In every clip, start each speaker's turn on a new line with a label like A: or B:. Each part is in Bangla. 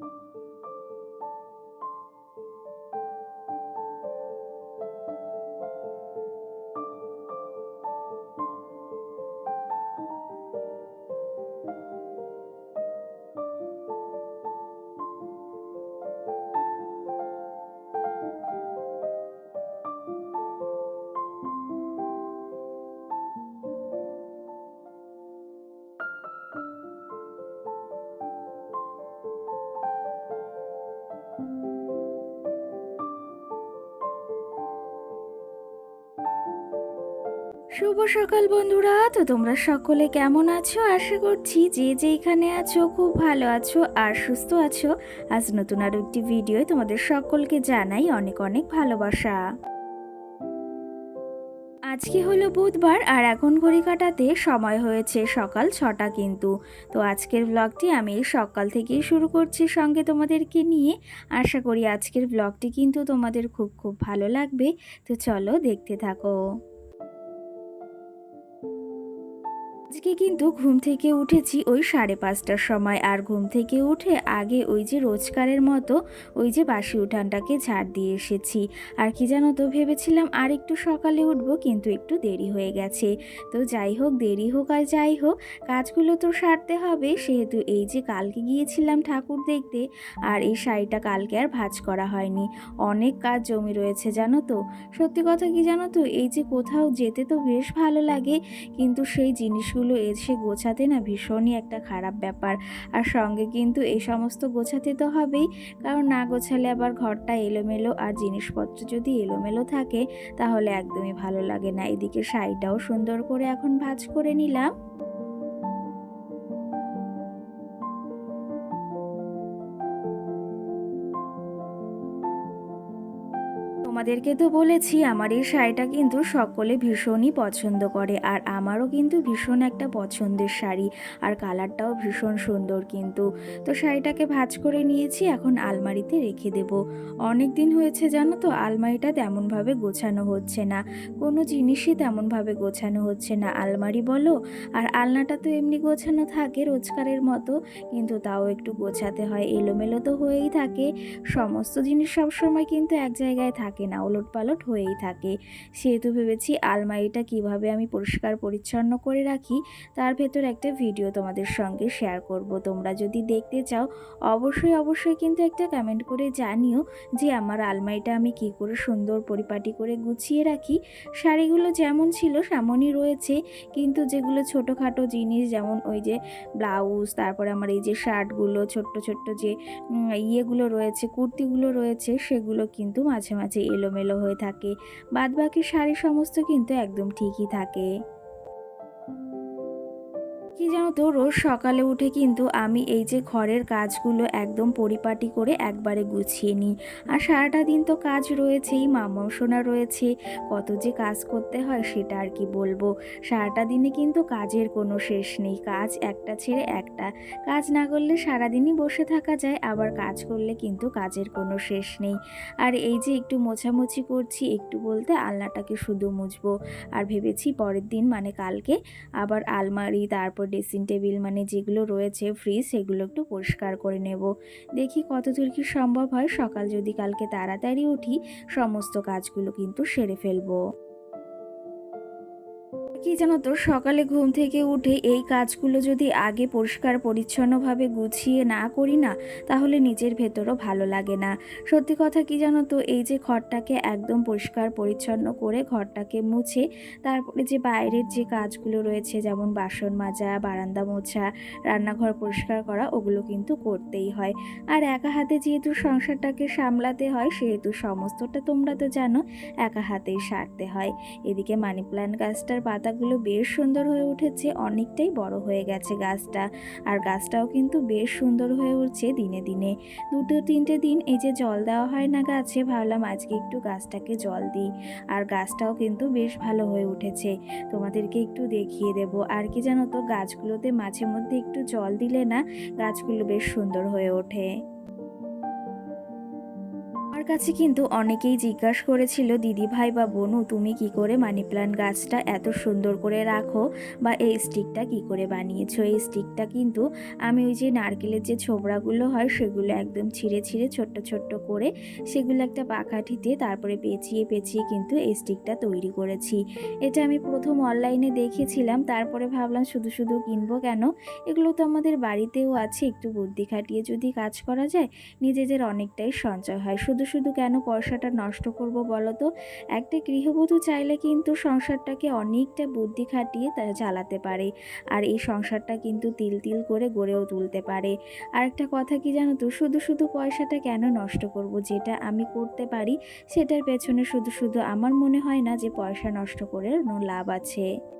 A: Thank you. শুভ সকাল বন্ধুরা। তো তোমরা সকলে কেমন আছো? আশা করছি যে যেখানে আছো খুব ভালো আছো আর সুস্থ আছো। আজ নতুন আরও একটি ভিডিও তোমাদের সকলকে জানাই অনেক অনেক ভালোবাসা। আজকে হলো বুধবার আর এখন ঘড়ি কাটাতে সময় হয়েছে সকাল ছটা কিন্তু। তো আজকের ব্লগটি আমি সকাল থেকেই শুরু করছি সঙ্গে তোমাদেরকে নিয়ে। আশা করি আজকের ব্লগটি কিন্তু তোমাদের খুব খুব ভালো লাগবে। তো চলো দেখতে থাকো। আজকে কিন্তু ঘুম থেকে উঠেছি ওই সাড়ে পাঁচটার সময়, আর ঘুম থেকে উঠে আগে ওই যে রোজকারের মতো ওই যে বাসি উঠানটাকে ঝাড় দিয়ে এসেছি। আর কি জানো তো, ভেবেছিলাম আর একটু সকালে উঠবো, কিন্তু একটু দেরি হয়ে গেছে। তো যাই হোক, দেরি হোক আর যাই হোক, কাজগুলো তো সারতে হবে, সেহেতু এই যে কালকে গিয়েছিলাম ঠাকুর দেখতে, আর এই শাড়িটা কালকে আর ভাঁজ করা হয়নি। অনেক কাজ জমি রয়েছে, জানো তো। সত্যি কথা কি জানো তো, এই যে কোথাও যেতে তো বেশ ভালো লাগে, কিন্তু সেই জিনিসগুলো এসে গোছাতে না ভীষণই একটা খারাপ ব্যাপার। আর সঙ্গে কিন্তু এই সমস্ত গোছাতে তো হবেই, কারণ না গোছালে আবার ঘরটা এলোমেলো আর জিনিসপত্র যদি এলোমেলো থাকে, তাহলে একদমই ভালো লাগে না। এদিকে শাড়িটাও সুন্দর করে এখন ভাজ করে নিলাম। তোমাদেরকে তো বলেছি, আমার এই শাড়িটা কিন্তু সকলে ভীষণই পছন্দ করে, আর আমারও কিন্তু ভীষণ একটা পছন্দের শাড়ি, আর কালারটাও ভীষণ সুন্দর কিন্তু। তো শাড়িটাকে ভাজ করে নিয়েছি, এখন আলমারিতে রেখে দেব। অনেক দিন হয়েছে জানো তো, আলমারিটা তেমনভাবে গোছানো হচ্ছে না, কোনো জিনিসই তেমনভাবে গোছানো হচ্ছে না, আলমারি বলো, আর আলনাটা তো এমনি গোছানো থাকে রোজকারের মতো, কিন্তু তাও একটু গোছাতে হয়, এলোমেলো তো হয়েই থাকে, সমস্ত জিনিস সবসময় কিন্তু এক জায়গায় থাকে না ওলট পালট হয়েই থাকে। সেহেতু ভেবেছি আলমারিটা কীভাবে আমি পরিষ্কার পরিচ্ছন্ন করে রাখি, তার ভেতর একটা ভিডিও তোমাদের সঙ্গে শেয়ার করব। তোমরা যদি দেখতে চাও, অবশ্যই অবশ্যই কিন্তু একটা কমেন্ট করে জানিও যে আমার আলমারিটা আমি কি করে সুন্দর পরিপাটি করে গুছিয়ে রাখি। শাড়িগুলো যেমন ছিল তেমনই রয়েছে, কিন্তু যেগুলো ছোটোখাটো জিনিস যেমন ওই যে ব্লাউজ, তারপরে আমার এই যে শার্টগুলো, ছোট্ট ছোট্ট যে ইয়েগুলো রয়েছে, কুর্তিগুলো রয়েছে, সেগুলো কিন্তু মাঝে মাঝে এলোমেলো হয়ে থাকে। বাদবাকি শাড়ি সমস্ত কিন্তু একদম ঠিকই থাকে। কি জানো তো রোজ সকালে উঠে কিন্তু আমি এই যে ঘরের কাজগুলো একদম পরিপাটি করে একবারে গুছিয়ে নিই। আর সারাটা দিন তো কাজ রয়েছেই মামাও শোনা রয়েছে, কত যে কাজ করতে হয় সেটা আর কি বলব। সারাটা দিনে কিন্তু কাজের কোনো শেষ নেই, কাজ একটা ছেড়ে একটা। কাজ না করলে সারাদিনই বসে থাকা যায়, আবার কাজ করলে কিন্তু কাজের কোনো শেষ নেই। আর এই যে একটু মোছামুছি করছি, একটু বলতে আলনাটাকে শুধু মুছবো। আর ভেবেছি পরের দিন মানে কালকে, আবার আলমারি, তারপর ড্রেসিং টেবিল মানে যেগুলো রয়েছে ফ্রিজ সেগুলো একটু পরিষ্কার করে নেব। দেখি কতদূর কি সম্ভব হয়। সকাল যদি কালকে তাড়াতাড়ি উঠি, সমস্ত কাজগুলো কিন্তু সেরে ফেলব। কি জানো তো, সকালে ঘুম থেকে উঠে এই কাজগুলো যদি আগে পরিষ্কার পরিচ্ছন্নভাবে গুছিয়ে না করি না, তাহলে নিজের ভেতরও ভালো লাগে না। সত্যি কথা কি জানো তো, এই যে ঘরটাকে একদম পরিষ্কার পরিচ্ছন্ন করে ঘরটাকে মুছে, তারপরে যে বাইরের যে কাজগুলো রয়েছে, যেমন বাসন মাজা, বারান্দা মোছা, রান্নাঘর পরিষ্কার করা, ওগুলো কিন্তু করতেই হয়। আর একা হাতে যেহেতু সংসারটাকে সামলাতে হয়, সেহেতু সমস্তটা তোমরা তো জানো, একা হাতেই সারতে হয়। এদিকে মানি প্ল্যান্ট গাছটার পাতাগুলো বেশ সুন্দর হয়ে উঠেছে, অনেকটাই বড় হয়ে গেছে গাছটা। আর গাছটাও কিন্তু বেশ সুন্দর হয়ে উঠছে দিনে দিনে। দুটো তিনটে দিন এই যে জল দেওয়া হয় না গাছে, ভাবলাম আজকে একটু গাছটাকে জল দিই। আর গাছটাও কিন্তু বেশ ভালো হয়ে উঠেছে। তোমাদেরকে একটু দেখিয়ে দেব। আর কি জানো তো, গাছগুলোতে মাঝে মধ্যে একটু জল দিলে না গাছগুলো বেশ সুন্দর হয়ে ওঠে। কাছে কিন্তু অনেকেই জিজ্ঞাসা করেছিল দিদি ভাই বা বোনু, তুমি কি করে মানি প্ল্যান্ট গাছটা এত সুন্দর করে রাখো? বা এই স্টিকটা কি করে বানিয়েছো? এই স্টিকটা কিন্তু আমি ওই যে নারকেলের যে ছোবড়াগুলো হয়, সেগুলো একদম ছিঁড়ে ছিঁড়ে ছোট্ট ছোট্ট করে সেগুলো একটা পাখাঠিতে তারপরে পেঁচিয়ে পেঁচিয়ে কিন্তু এই স্টিকটা তৈরি করেছি। এটা আমি প্রথম অনলাইনে দেখেছিলাম, তারপরে ভাবলাম শুধু শুধু কিনবো কেন? এগুলো তো আমাদের বাড়িতেও আছে, একটু বুদ্ধি খাটিয়ে যদি কাজ করা যায়, নিজেদের অনেকটাই সঞ্চয় হয়। শুধু শুধু কেন পয়সাটা নষ্ট করব বলো তো? একটা গৃহবধূ চাইলে কিন্তু সংসারটাকে অনেকটা বুদ্ধি খাটিয়ে চালাতে পারে। আর এই সংসারটা কিন্তু তিল তিল করে গড়েও তুলতে পারে। আর একটা কথা কি জানো তো? শুধু শুধু পয়সাটা কেন নষ্ট করব? যেটা আমি করতে পারি, সেটার পেছনে শুধু শুধু আমার মনে হয় না যে পয়সা নষ্ট করে কোনো লাভ আছে।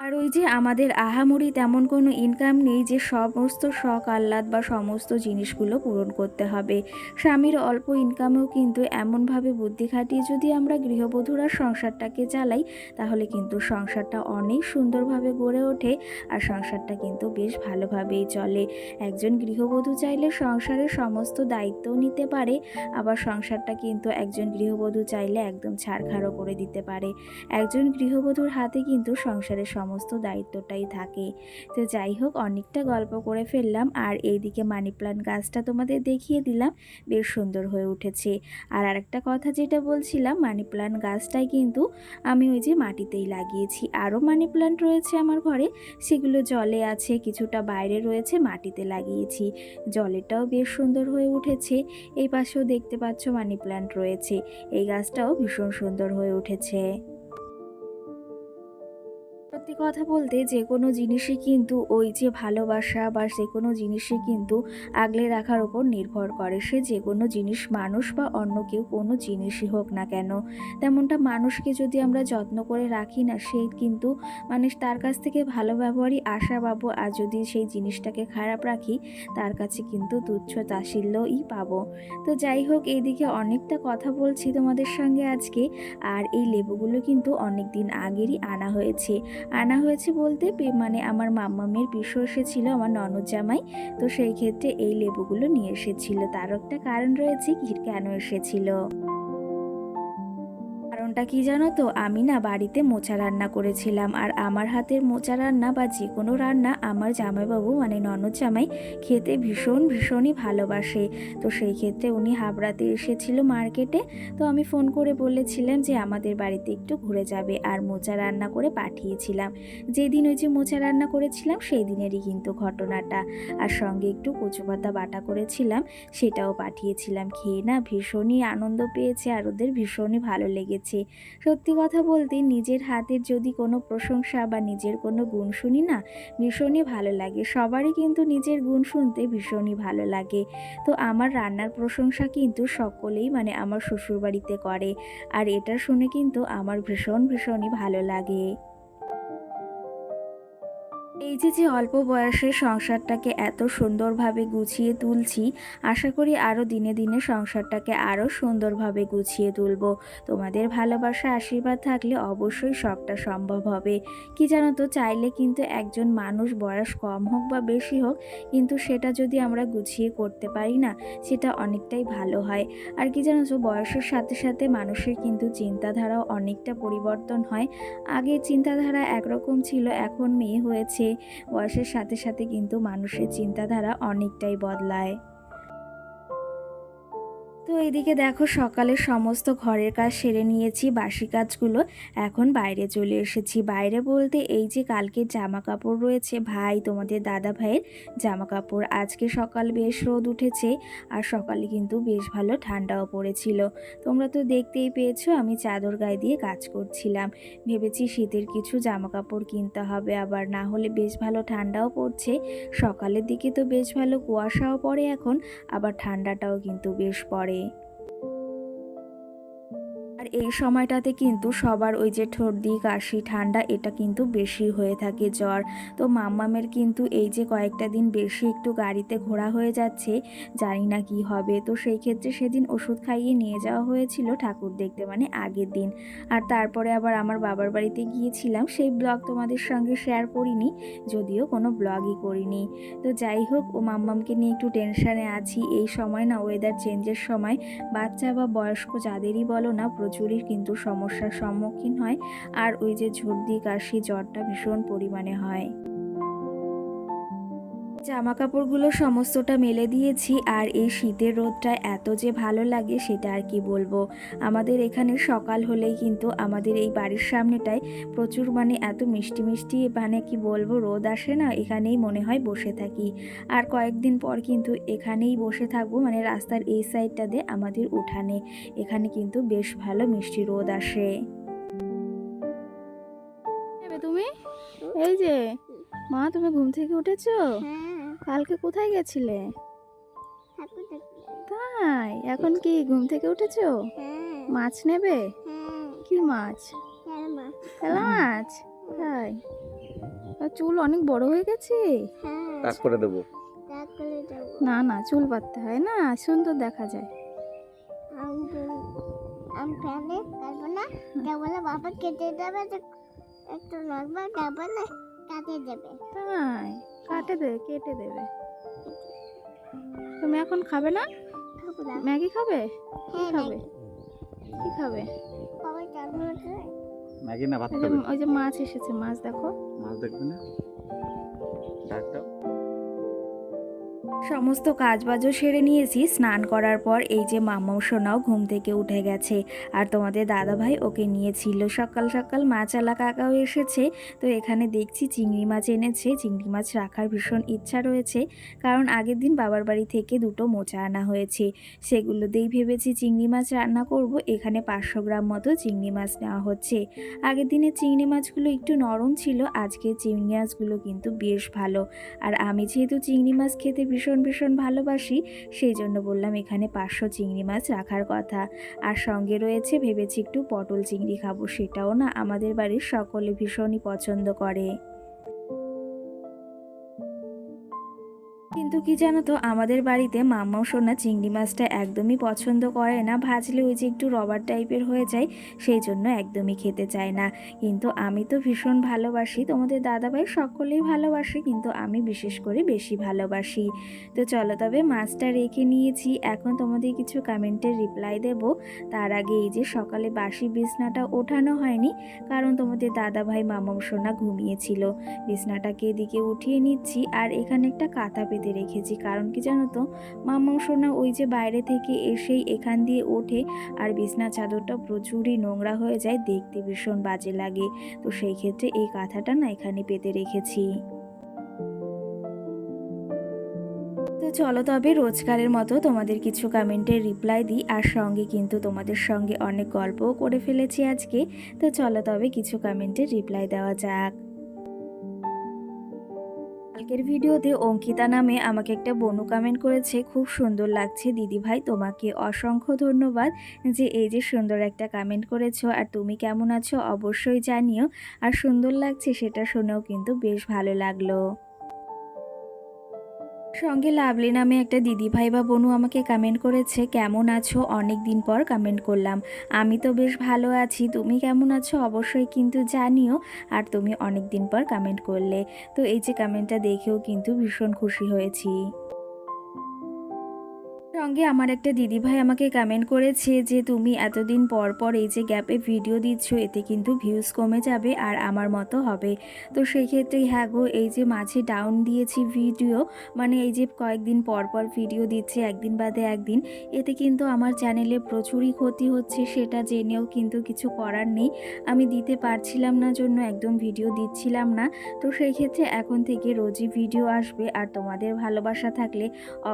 A: আর ওই যে আমাদের আহামরি তেমন কোনো ইনকাম নেই যে সমস্ত শখ, আহ্লাদ বা সমস্ত জিনিসগুলো পূরণ করতে হবে। স্বামীর অল্প ইনকামেও কিন্তু এমনভাবে বুদ্ধি খাটিয়ে যদি আমরা গৃহবধূরা সংসারটাকে চালাই, তাহলে কিন্তু সংসারটা অনেক সুন্দরভাবে গড়ে ওঠে আর সংসারটা কিন্তু বেশ ভালোভাবেই চলে। একজন গৃহবধূ চাইলে সংসারের সমস্ত দায়িত্বও নিতে পারে, আবার সংসারটা কিন্তু একজন গৃহবধূ চাইলে একদম ছাড়খাড়ো করে দিতে পারে। একজন গৃহবধূর হাতে কিন্তু সংসারের সমস্ত দায়িত্বটাই থাকে। তো যাই হোক, অনেকটা গল্প করে ফেললাম আর এইদিকে মানি প্লান্ট গাছটা তোমাদের দেখিয়ে দিলাম, বেশ সুন্দর হয়ে উঠেছে। আর আরেকটা কথা যেটা বলছিলাম মানি প্লান্ট গাছটাই কিন্তু আমি ওই যে মাটিতেই লাগিয়েছি। আরও মানি প্লান্ট রয়েছে আমার ঘরে, সেগুলো জলে আছে, কিছুটা বাইরে রয়েছে, মাটিতে লাগিয়েছি। জলেটাও বেশ সুন্দর হয়ে উঠেছে। এই পাশেও দেখতে পাচ্ছ মানি প্লান্ট রয়েছে। এই গাছটাও ভীষণ সুন্দর হয়ে উঠেছে। সত্যি কথা বলতে যে কোনো জিনিসই কিন্তু ওই যে ভালোবাসা বা যে কোনো জিনিসই কিন্তু আগলে রাখার ওপর নির্ভর করে। সে যে কোনো জিনিস মানুষ বা অন্য কেউ কোনো জিনিসই হোক না কেন, তেমনটা মানুষকে যদি আমরা যত্ন করে রাখি না, সে কিন্তু মানে তার কাছ থেকে ভালো ব্যবহারই আশা পাবো আর যদি সেই জিনিসটাকে খারাপ রাখি, তার কাছে কিন্তু তুচ্ছ তাশিল্যই পাবো। তো যাই হোক, এইদিকে অনেকটা কথা বলছি তোমাদের সঙ্গে আজকে, আর এই লেবুগুলো কিন্তু অনেক দিন আগেরই আনা হয়েছে। আনা হয়েছে বলতে মানে আমার মাম্মামের পিসো এসেছিল, আমার ননদ জামাই। তো সেই ক্ষেত্রে এই লেবুগুলো নিয়ে এসেছিল। তার একটা কারণ রয়েছে কেন এসেছিল? কারণটা কি জানো তো? আমি না বাড়িতে মোচা রান্না করেছিলাম আর আমার হাতের মোচা রান্না বা যে কোনো রান্না আমার জামাইবাবু মানে ননদ জামাই খেতে ভীষণ ভীষণই ভালোবাসে। তো সেই ক্ষেত্রে উনি হাবড়াতে এসেছিল মার্কেটে। তো আমি ফোন করে বলেছিলাম যে আমাদের বাড়িতে একটু ঘুরে যাবে আর মোচা রান্না করে পাঠিয়েছিলাম। যেদিন ওই যে মোচা রান্না করেছিলাম সেই দিনেরই কিন্তু ঘটনাটা। আর সঙ্গে একটু কচু পাতা বাটা করেছিলাম, সেটাও পাঠিয়েছিলাম। খেয়ে না ভীষণই আনন্দ পেয়েছে আর ওদের ভীষণই ভালো লেগেছে। সত্যি কথা বলতে নিজের হাতের যদি কোনো প্রশংসা বা নিজের কোনো গুণ শুনি না, ভীষণই ভালো লাগে। সবারই কিন্তু নিজের গুণ শুনতে ভীষণই ভালো লাগে। তো আমার রান্নার প্রশংসা কিন্তু সকলেই মানে আমার শ্বশুরবাড়িতে করে। আর এটা শুনে কিন্তু আমার ভীষণ, ভীষণই ভালো লাগে। এই যে যে অল্প বয়সে সংসারটাকে এত সুন্দরভাবে গুছিয়ে তুলছি, আশা করি আরও দিনে দিনে সংসারটাকে আরও সুন্দরভাবে গুছিয়ে তুলব। তোমাদের ভালোবাসা, আশীর্বাদ থাকলে অবশ্যই সবটা সম্ভব হবে। কি জানো তো, চাইলে কিন্তু একজন মানুষ বয়স কম হোক বা বেশি হোক, কিন্তু সেটা যদি আমরা গুছিয়ে করতে পারি না, সেটা অনেকটাই ভালো হয়। আর কি জানো তো, বয়সের সাথে সাথে মানুষের কিন্তু চিন্তাধারাও অনেকটা পরিবর্তন হয়। আগে চিন্তাধারা একরকম ছিল, এখন মেয়ে হয়েছে। বয়সের সাথে সাথে কিন্তু মানুষের চিন্তাধারা অনেকটাই বদলায়। তো এইদিকে দেখো সকালে সমস্ত ঘরের কাজ সেরে নিয়েছি, বাসি কাজগুলো এখন বাইরে চলে এসেছি। বাইরে বলতে এই যে কালকে জামা কাপড় রয়েছে, ভাই তোমাদের দাদা ভাইয়ের জামা কাপড় আজকে সকাল বেশ রোদ উঠেছে আর সকালে কিন্তু বেশ ভালো ঠান্ডাও পড়েছিল। তোমরা তো দেখতেই পেয়েছ আমি চাদর গায়ে দিয়ে কাজ করছিলাম। ভেবেছি শীতের কিছু জামা কাপড় কিনতে হবে আবার, না হলে বেশ ভালো ঠান্ডাও পড়ছে। সকালের দিকে তো বেশ ভালো কুয়াশাও পড়ে এখন, আবার ঠান্ডাটাও কিন্তু বেশ পড়ে। আর এই সময়টাতে কিন্তু সবার ওই যে ঠর্দি কাশি ঠান্ডা, এটা কিন্তু বেশি হয়ে থাকে জ্বর। তো মাম্মামের কিন্তু এই যে কয়েকটা দিন বেশি একটু গাড়িতে ঘোরা হয়ে যাচ্ছে, জানি না কি হবে। তো সেই ক্ষেত্রে সেদিন ওষুধ খাইয়ে নিয়ে যাওয়া হয়েছিল ঠাকুর দেখতে মানে আগের দিন। আর তারপরে আবার আমার বাবার বাড়িতে গিয়েছিলাম, সেই ব্লগ তোমাদের সঙ্গে শেয়ার করিনি, যদিও কোনো ব্লগই করিনি। তো যাই হোক, ও মাম্মামকে নিয়ে একটু টেনশানে আছি। এই সময় না ওয়েদার চেঞ্জের সময় বাচ্চা বা বয়স্ক যাদেরই বলো না প্রচুরই কিন্তু সমস্যার সম্মুখীন হয়। আর ওই যে ঝর্দি কাশি জ্বরটা ভীষণ পরিমাণে হয়। জামা কাপড়গুলো সমস্তটা মেলে দিয়েছি আর এই শীতের রোদটা এত যে ভালো লাগে সেটা আর কি বলব। আমাদের এখানে সকাল হলেই কিন্তু আমাদের এই বাড়ির সামনেটায় প্রচুর মানে এত মিষ্টি মিষ্টি মানে কি বলব রোদ আসে না এখানেই মনে হয় বসে থাকি। আর কয়েকদিন পর কিন্তু এখানেই বসে থাকব মানে রাস্তার এই সাইডটাতে আমাদের উঠানে। এখানে কিন্তু বেশ ভালো মিষ্টি রোদ আসে।
B: তুমি? এই যে মা তুমি ঘুম থেকে উঠেছো?
C: হ্যাঁ।
B: কালকে কোথায় গেছিলে? তাই? এখন কি ঘুম থেকে উঠেছো?
C: হ্যাঁ।
B: মাছ নেবে?
C: হ্যাঁ।
B: কি মাছ?
C: কেন
B: তেলা মাছ তাই চুল অনেক বড় হয়ে গেছে?
C: হ্যাঁ।
D: কাজ করে দেবো।
B: না না চুল বাঁধতে হয় না সুন্দর দেখা যায়।
C: আমি ফেলে কাটবো না। যা বলে বাবা কেটে দেবে একটু নড়বো যা বলে কাটে দেবে।
B: তাই? কাটে দেবে কেটে দেবে। তুমি এখন খাবে না? ম্যাগি খাবে? কি
C: হ্যাঁ
B: খাবে? কি খাবে?
D: ম্যাগি না ভাত
B: ওই যে
D: খাবে?
B: ওই যে মাছ এসেছে মাছ দেখো।
D: মাছ দেখবে না?
A: সমস্ত কাজবাজও সেরে নিয়েছি। স্নান করার পর এই যে মামাও সোনাও ঘুম থেকে উঠে গেছে। আর তোমাদের দাদাভাই ওকে নিয়েছিল সকাল সকাল মাছালা কাকাও এসেছে। তো এখানে দেখছি চিংড়ি মাছ এনেছে। চিংড়ি মাছ রাখার ভীষণ ইচ্ছা রয়েছে। কারণ আগের দিন বাবার বাড়ি থেকে দুটো মোচা আনা হয়েছে। সেগুলো দিয়েই ভেবেছি চিংড়ি মাছ রান্না করব। এখানে পাঁচশো গ্রাম মতো চিংড়ি মাছ নেওয়া হচ্ছে। আগের দিনের চিংড়ি মাছগুলো একটু নরম ছিল। আজকে চিংড়ি মাছগুলো কিন্তু বেশ ভালো। আর আমি যেহেতু চিংড়ি মাছ খেতে ভীষণ ভীষণ ভীষণ ভালোবাসি, সেই জন্য বললাম এখানে পাঁচশো চিংড়ি মাছ রাখার কথা। আর সঙ্গে রয়েছে ভেবেছি একটু পটল চিংড়ি খাব, সেটাও না আমাদের বাড়ির সকলে ভীষণই পছন্দ করে। কিন্তু কি জানো তো, আমাদের বাড়িতে মাম্মাও সোনা চিংড়ি মাছটা একদমই পছন্দ করে না। ভাজলে ওই যে একটু রবার টাইপের হয়ে যায়, সেই জন্য একদমই খেতে চায় না। কিন্তু আমি তো ভীষণ ভালোবাসি, তোমাদের দাদাভাই সকলেই ভালোবাসে, কিন্তু আমি বিশেষ করে বেশি ভালোবাসি। তো চলো তবে মাছটা রেখে নিয়েছি। এখন তোমাদের কিছু কমেন্টের রিপ্লাই দেব। তার আগে এই যে সকালে বাসি বিছনাটা ওঠানো হয়নি, কারণ তোমাদের দাদাভাই মামাম সোনা ঘুমিয়েছিল। বিছনাটাকে এদিকে উঠিয়ে নিচ্ছি, আর এখানে একটা কাঁথা পেতে রেখেছি। কারণ কি জানো তো? মামাম সোনা ওই যে বাইরে থেকে এসেই এখান দিয়ে ওঠে আর বিছনা চাদরটা প্রচুরই নোংরা হয়ে যায়, দেখতে ভীষণ বাজে লাগে। তো সেই ক্ষেত্রে এই কাঁথাটা না এখানে পেতে রেখেছি। তো চলো তবে রোজকারের মতো তোমাদের কিছু কমেন্টের রিপ্লাই দিই, আর সঙ্গে কিন্তু তোমাদের সঙ্গে অনেক গল্পও করে ফেলেছি আজকে। তো চলো তবে কিছু কমেন্টের রিপ্লাই দেওয়া যাক। কালকের ভিডিওতে অঙ্কিতা নামে আমাকে একটা বনু কমেন্ট করেছে, খুব সুন্দর লাগছে দিদি ভাই তোমাকে অসংখ্য ধন্যবাদ যে এই যে সুন্দর একটা কমেন্ট করেছ আর তুমি কেমন আছো অবশ্যই জানিও, আর সুন্দর লাগছে সেটা শুনেও কিন্তু বেশ ভালো লাগল। সঙ্গে লাভলি নামে একটা দিদি ভাই বা বনু আমাকে কমেন্ট করেছে, কেমন আছো? অনেক দিন পর কমেন্ট করলাম। আমি তো বেশ ভালো আছি, তুমি কেমন আছো? অবশ্যই কিন্তু জানিও, আর তুমি অনেক দিন পর কমেন্ট করলে। তো এই যে কমেন্টটা দেখেও কিন্তু ভীষণ খুশি হয়েছি। সঙ্গে আমার একটা দিদিভাই আমাকে কমেন্ট করেছে যে, তুমি এতদিন পর পর এই যে গ্যাপে ভিডিও দিচ্ছ, এতে কিন্তু ভিউজ কমে যাবে আর আমার মতো হবে। তো সেই ক্ষেত্রে হ্যাঁ গো, এই যে মাঝে ডাউন দিয়েছি ভিডিও মানে এই যে কয়েকদিন পর পর ভিডিও দিচ্ছে, একদিন বাদে একদিন, এতে কিন্তু আমার চ্যানেলে প্রচুরই ক্ষতি হচ্ছে, সেটা জেনেও কিন্তু কিছু করার নেই। আমি দিতে পারছিলাম না জন্য একদম ভিডিও দিচ্ছিলাম না। তো সেই ক্ষেত্রে এখন থেকে রোজই ভিডিও আসবে, আর তোমাদের ভালোবাসা থাকলে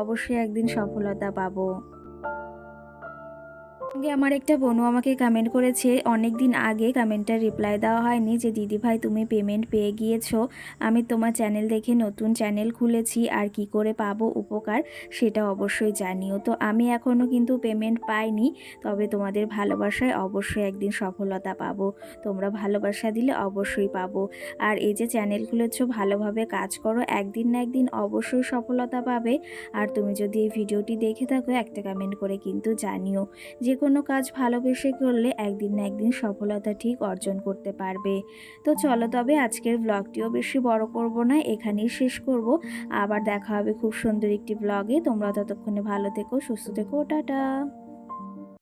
A: অবশ্যই একদিন সফলতা পাবো। আমার একটা বোনু আমাকে কমেন্ট করেছে অনেক দিন আগে কমেন্টটার রিপ্লাই দেওয়া হয়নি যে, দিদি ভাই, তুমি পেমেন্ট পেয়ে গিয়েছো। আমি তোমার চ্যানেল দেখে নতুন চ্যানেল খুলেছি, আর কি করে পাবো উপকার সেটা অবশ্যই জানিও। তো আমি এখনও কিন্তু পেমেন্ট পাইনি, তবে তোমাদের ভালোবাসায় অবশ্যই একদিন সফলতা পাবো। তোমরা ভালোবাসা দিলে অবশ্যই পাবো। আর এই যে চ্যানেল খুলেছো, ভালোভাবে কাজ করো, একদিন না একদিন অবশ্যই সফলতা পাবে। আর তুমি যদি এই ভিডিওটি দেখে থাকো, একটা কমেন্ট করে কিন্তু জানিও। যে কোনো কাজ ভালোবেসে করলে একদিন না একদিন সফলতা ঠিক অর্জন করতে পারবে। তো চলো তবে আজকের ব্লগটিও বেশি বড় করব না, এখানেই শেষ করব। আবার দেখা হবে খুব সুন্দর একটি ব্লগে তোমরা ততক্ষণে ভালো থেকো, সুস্থ থেকো, টাটা।